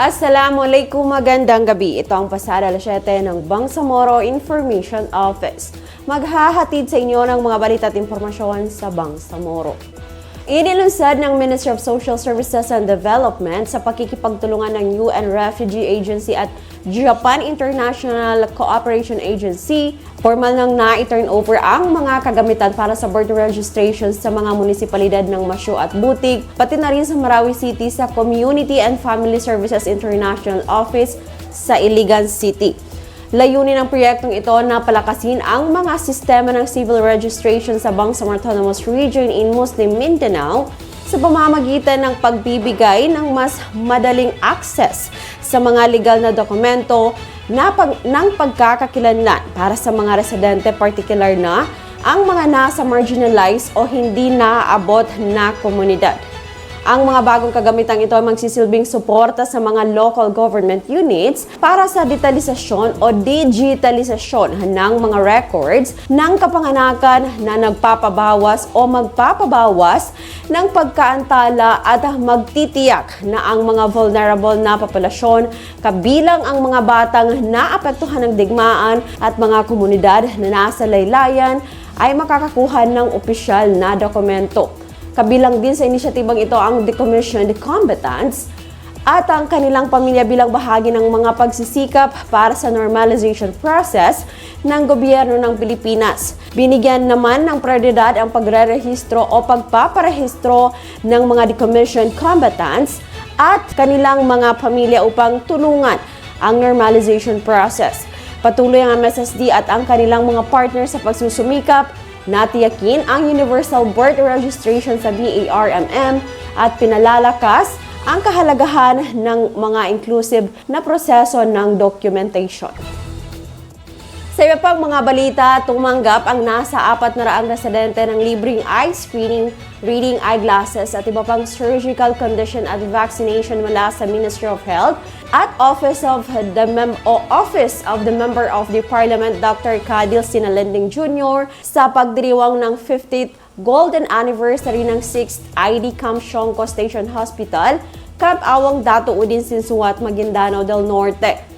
Assalamualaikum, magandang gabi. Ito ang pasada alas 7 ng Bangsamoro Information Office. Maghahatid sa inyo ng mga balita at impormasyon sa Bangsamoro. Inilunsad ng Ministry of Social Services and Development sa pakikipagtulungan ng UN Refugee Agency at Japan International Cooperation Agency, formal nang na-turn over ang mga kagamitan para sa birth registration sa mga munisipalidad ng Masyo at Butig, pati na rin sa Marawi City sa Community and Family Services International Office sa Iligan City. Layunin ng proyektong ito na palakasin ang mga sistema ng civil registration sa Bangsamoro Autonomous Region in Muslim Mindanao sa pamamagitan ng pagbibigay ng mas madaling access sa mga legal na dokumento na pag, ng pagkakakilanlan para sa mga residente particular na ang mga nasa marginalized o hindi naaabot na komunidad. Ang mga bagong kagamitang ito ay magsisilbing suporta sa mga local government units para sa detalisasyon o digitalisasyon ng mga records ng kapanganakan na nagpapabawas o magpapabawas ng pagkaantala at magtitiyak na ang mga vulnerable na populasyon kabilang ang mga batang naapektuhan ng digmaan at mga komunidad na nasa laylayan ay makakakuha ng opisyal na dokumento. Kabilang din sa inisyatibang ito ang decommissioned combatants at ang kanilang pamilya bilang bahagi ng mga pagsisikap para sa normalization process ng gobyerno ng Pilipinas. Binigyan naman ng prioridad ang pagre-rehistro o pagpaparehistro ng mga decommissioned combatants at kanilang mga pamilya upang tulungan ang normalization process. Patuloy ang MSSD at ang kanilang mga partner sa pagsusumikap Natiyakin ang Universal Birth Registration sa BARMM at pinalalakas ang kahalagahan ng mga inclusive na proseso ng documentation. Sa iba pang mga balita, tumanggap ang nasa apat na raang residente ng libreng eye screening, reading eyeglasses at iba pang surgical condition at vaccination mula sa Ministry of Health at Office of the Mem o Office of the Member of the Parliament Dr. Cadil Sinalending Jr. sa pagdiriwang ng 50th Golden Anniversary ng 6th ID Camp Shongko Station Hospital, Camp Awang Dato Udin Sinsuat, Maguindanao del Norte.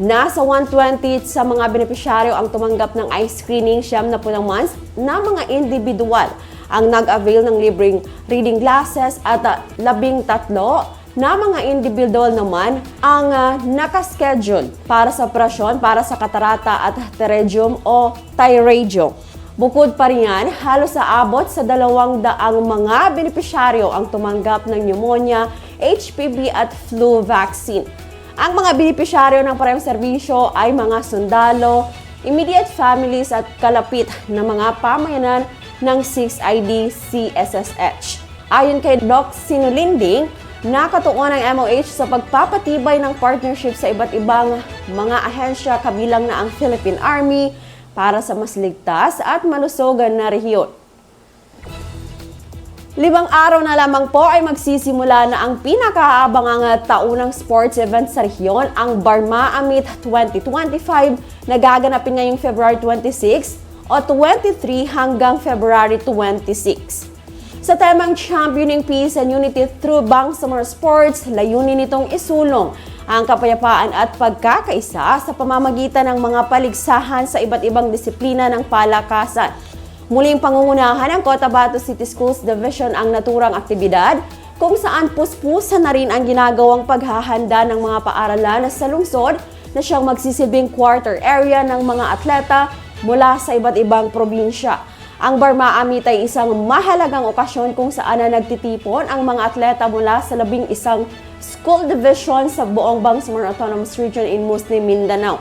Nasa 120 sa mga benepisyaryo ang tumanggap ng eye screening siyam na punang months na mga individual ang nag-avail ng libreng reading glasses at uh, labing tatlo na mga individual naman ang uh, nakaschedule para sa operasyon para sa katarata at pterygium o pterygium. Bukod pa riyan, halos sa abot sa dalawang daang mga benepisyaryo ang tumanggap ng pneumonia, HPV at flu vaccine. Ang mga benepisyaryo ng parehong serbisyo ay mga sundalo, immediate families at kalapit na mga pamayanan ng 6ID CSSH. Ayon kay Doc Sinulinding, nakatuon ang MOH sa pagpapatibay ng partnership sa iba't ibang mga ahensya kabilang na ang Philippine Army para sa mas ligtas at malusogan na rehiyon. Limang araw na lamang po ay magsisimula na ang pinakaabangang taunang sports event sa rehiyon, ang Barma Amit 2025 na gaganapin ngayong February 26 o 23 hanggang February 26. Sa temang Championing Peace and Unity through Bangsamoro Sports, layunin nitong isulong ang kapayapaan at pagkakaisa sa pamamagitan ng mga paligsahan sa iba't ibang disiplina ng palakasan. Muling pangungunahan ng Cotabato City Schools Division ang naturang aktibidad kung saan puspusan na rin ang ginagawang paghahanda ng mga paaralan sa lungsod na siyang magsisilbing quarter area ng mga atleta mula sa iba't ibang probinsya. Ang Barma Amit ay isang mahalagang okasyon kung saan na nagtitipon ang mga atleta mula sa labing isang school division sa buong Bangsamoro Autonomous Region in Muslim Mindanao.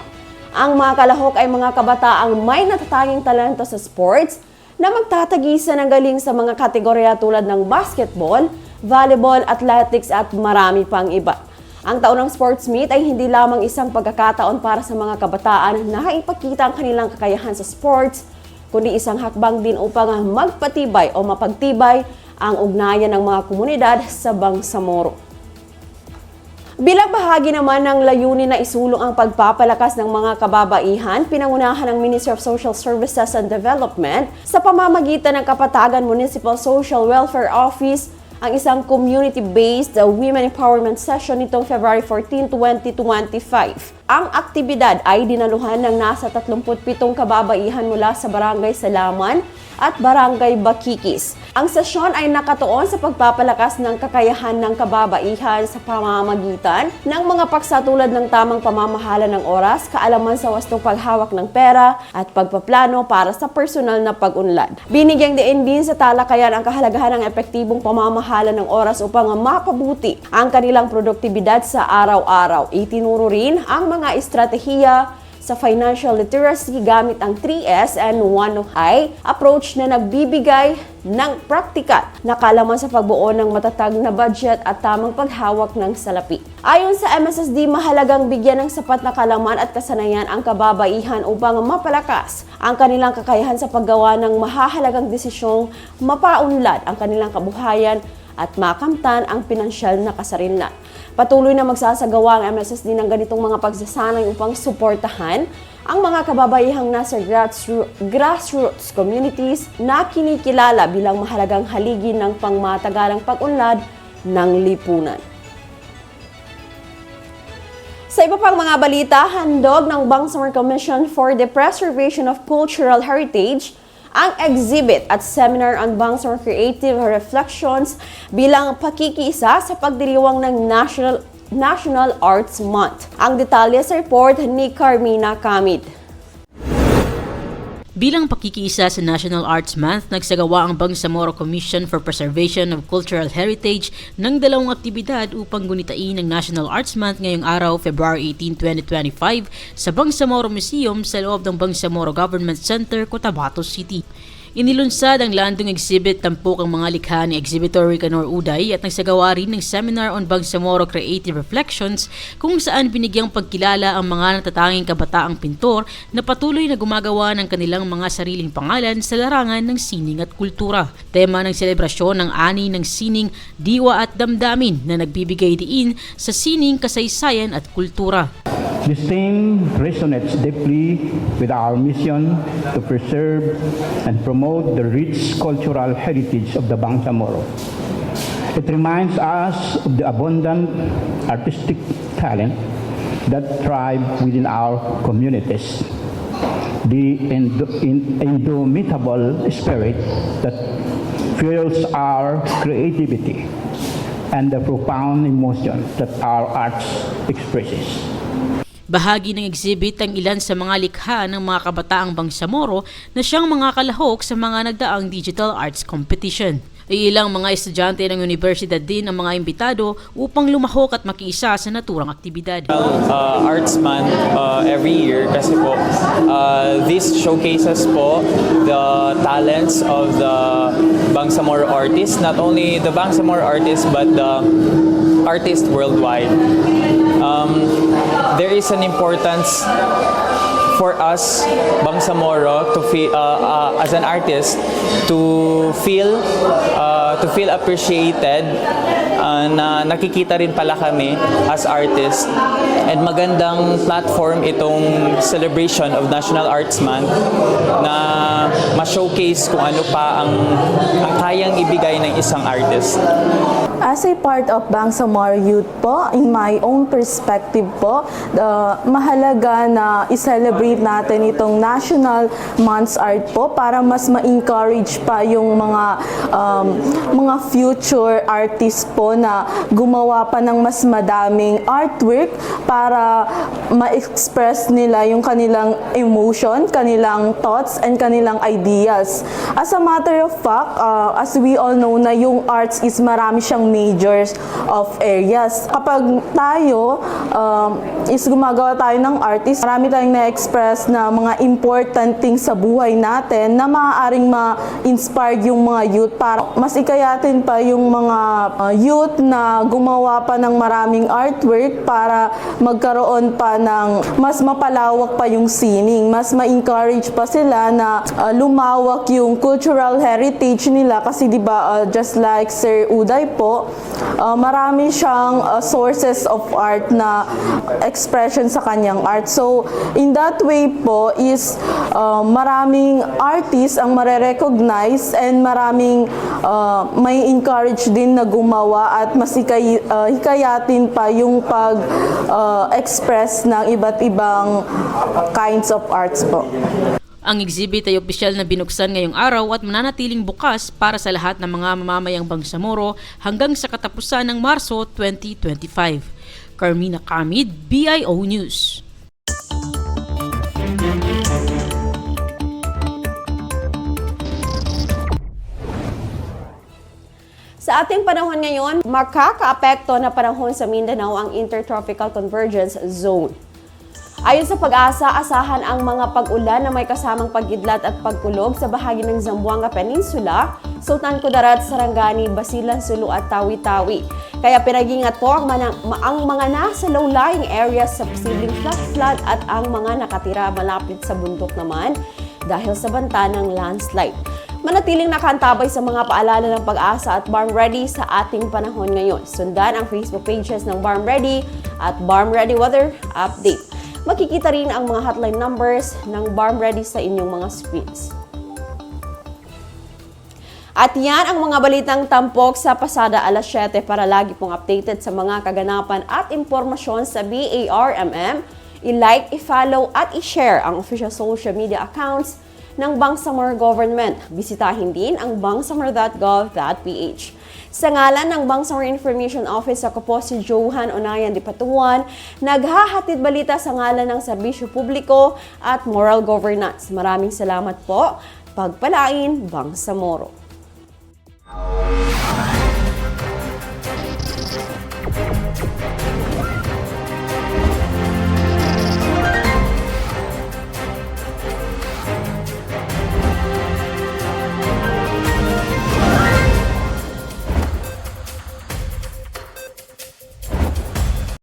Ang mga kalahok ay mga kabataang may natatanging talento sa sports na magtatagisa ng galing sa mga kategorya tulad ng basketball, volleyball, athletics at marami pang iba. Ang taunang sports meet ay hindi lamang isang pagkakataon para sa mga kabataan na ipakita ang kanilang kakayahan sa sports, kundi isang hakbang din upang magpatibay o mapagtibay ang ugnayan ng mga komunidad sa Bangsamoro. Bilang bahagi naman ng layunin na isulong ang pagpapalakas ng mga kababaihan, pinangunahan ng Ministry of Social Services and Development sa pamamagitan ng Kapatagan Municipal Social Welfare Office ang isang community-based women empowerment session nitong February 14, 2025. Ang aktibidad ay dinaluhan ng nasa 37 kababaihan mula sa Barangay Salaman at Barangay Bakikis. Ang sesyon ay nakatuon sa pagpapalakas ng kakayahan ng kababaihan sa pamamagitan ng mga paksa tulad ng tamang pamamahala ng oras, kaalaman sa wastong paghawak ng pera at pagpaplano para sa personal na pag-unlad. Binigyang diin din sa talakayan ang kahalagahan ng epektibong pamamahala ng oras upang mapabuti ang kanilang produktibidad sa araw-araw. Itinuro rin ang mga estratehiya sa financial literacy gamit ang 3S and 1I approach na nagbibigay ng praktikal na kalaman sa pagbuo ng matatag na budget at tamang paghawak ng salapi. Ayon sa MSSD, mahalagang bigyan ng sapat na kalaman at kasanayan ang kababaihan upang mapalakas ang kanilang kakayahan sa paggawa ng mahahalagang desisyong mapaunlad ang kanilang kabuhayan at makamtan ang pinansyal na kasarinlan. Patuloy na magsasagawa ang MSSD ng ganitong mga pagsasanay upang suportahan ang mga kababaihang nasa grassroots, communities na kinikilala bilang mahalagang haligi ng pangmatagalang pag-unlad ng lipunan. Sa iba pang mga balita, handog ng Bangsamoro Commission for the Preservation of Cultural Heritage ang exhibit at seminar on Bangsamoro Creative Reflections bilang pakikiisa sa pagdiriwang ng National National Arts Month. Ang detalye sa report ni Carmina Kamid. Bilang pakikiisa sa National Arts Month, nagsagawa ang Bangsamoro Commission for Preservation of Cultural Heritage ng dalawang aktibidad upang gunitain ang National Arts Month ngayong araw, February 18, 2025 sa Bangsamoro Museum sa loob ng Bangsamoro Government Center, Cotabato City. Inilunsad ang landong exhibit tampok ang mga likha ni Exhibitor Ricanor Uday at nagsagawa rin ng seminar on Bangsamoro Creative Reflections kung saan binigyang pagkilala ang mga natatanging kabataang pintor na patuloy na gumagawa ng kanilang mga sariling pangalan sa larangan ng sining at kultura. Tema ng selebrasyon ng ani ng sining, diwa at damdamin na nagbibigay diin sa sining, kasaysayan at kultura. This theme resonates deeply with our mission to preserve and promote the rich cultural heritage of the Bangsamoro. It reminds us of the abundant artistic talent that thrive within our communities, the indomitable spirit that fuels our creativity, and the profound emotion that our arts expresses. Bahagi ng exhibit ang ilan sa mga likha ng mga kabataang Bangsamoro na siyang mga kalahok sa mga nagdaang digital arts competition. Ilang mga estudyante ng universidad din ang mga imbitado upang lumahok at makiisa sa naturang aktibidad. uh, Arts Month uh, every year kasi po uh, this showcases po the talents of the Bangsamoro artists, not only the Bangsamoro artists but the artists worldwide. Um, there is an importance for us Bangsamoro to feel uh, uh, as an artist to feel uh, to feel appreciated uh, na nakikita rin pala kami as artists and magandang platform itong celebration of National Arts Month na ma-showcase kung ano pa ang ang kayang ibigay ng isang artist. As a part of Bangsamoro Youth po, in my own perspective po, the, mahalaga na i-celebrate natin itong National Month's Art po para mas ma-encourage pa yung mga um, mga future artists po na gumawa pa ng mas madaming artwork para ma-express nila yung kanilang emotion, kanilang thoughts, and kanilang ideas. As a matter of fact, uh, as we all know na yung arts is marami siyang majors of areas. Kapag tayo um, is gumagawa tayo ng artist, marami tayong na-express na mga important things sa buhay natin na maaaring ma-inspire yung mga youth para mas ikayatin pa yung mga uh, youth na gumawa pa ng maraming artwork para magkaroon pa ng mas mapalawak pa yung sining, mas ma-encourage pa sila na uh, lumawak yung cultural heritage nila kasi 'di ba uh, just like Sir Uday po, uh, marami siyang uh, sources of art na expression sa kanyang art. So, in that way po is uh, maraming artists ang marerecognize and maraming uh, may encourage din na gumawa at mas hikay, uh, hikayatin pa yung pag-express ng iba't ibang kinds of arts po. Ang exhibit ay opisyal na binuksan ngayong araw at mananatiling bukas para sa lahat ng mga mamamayang Bangsamoro hanggang sa katapusan ng Marso 2025. Carmina Kamid, BIO News. Sa ating panahon ngayon, makakaapekto na panahon sa Mindanao ang Intertropical Convergence Zone. Ayon sa pag-asa, asahan ang mga pag-ulan na may kasamang pagidlat at pagkulog sa bahagi ng Zamboanga Peninsula, Sultan Kudarat, Sarangani, Basilan, Sulu at Tawi-Tawi. Kaya pinag-ingat po ang, manang, ang mga nasa low-lying areas sa posibleng flash flood at ang mga nakatira malapit sa bundok naman dahil sa banta ng landslide. Manatiling nakantabay sa mga paalala ng pag-asa at Barm Ready sa ating panahon ngayon. Sundan ang Facebook pages ng Barm Ready at Barm Ready Weather Update. Makikita rin ang mga hotline numbers ng Barm Ready sa inyong mga screens. At yan ang mga balitang tampok sa pasada alas 7 para lagi pong updated sa mga kaganapan at impormasyon sa BARMM. I-like, i-follow at i-share ang official social media accounts ng Bangsamoro Government. Bisitahin din ang bangsamoro.gov.ph. Sa ngalan ng Bangsamoro Information Office, ako po si Johan Onayan de Patuan, naghahatid balita sa ngalan ng serbisyo publiko at moral governance. Maraming salamat po. Pagpalain, Bangsamoro.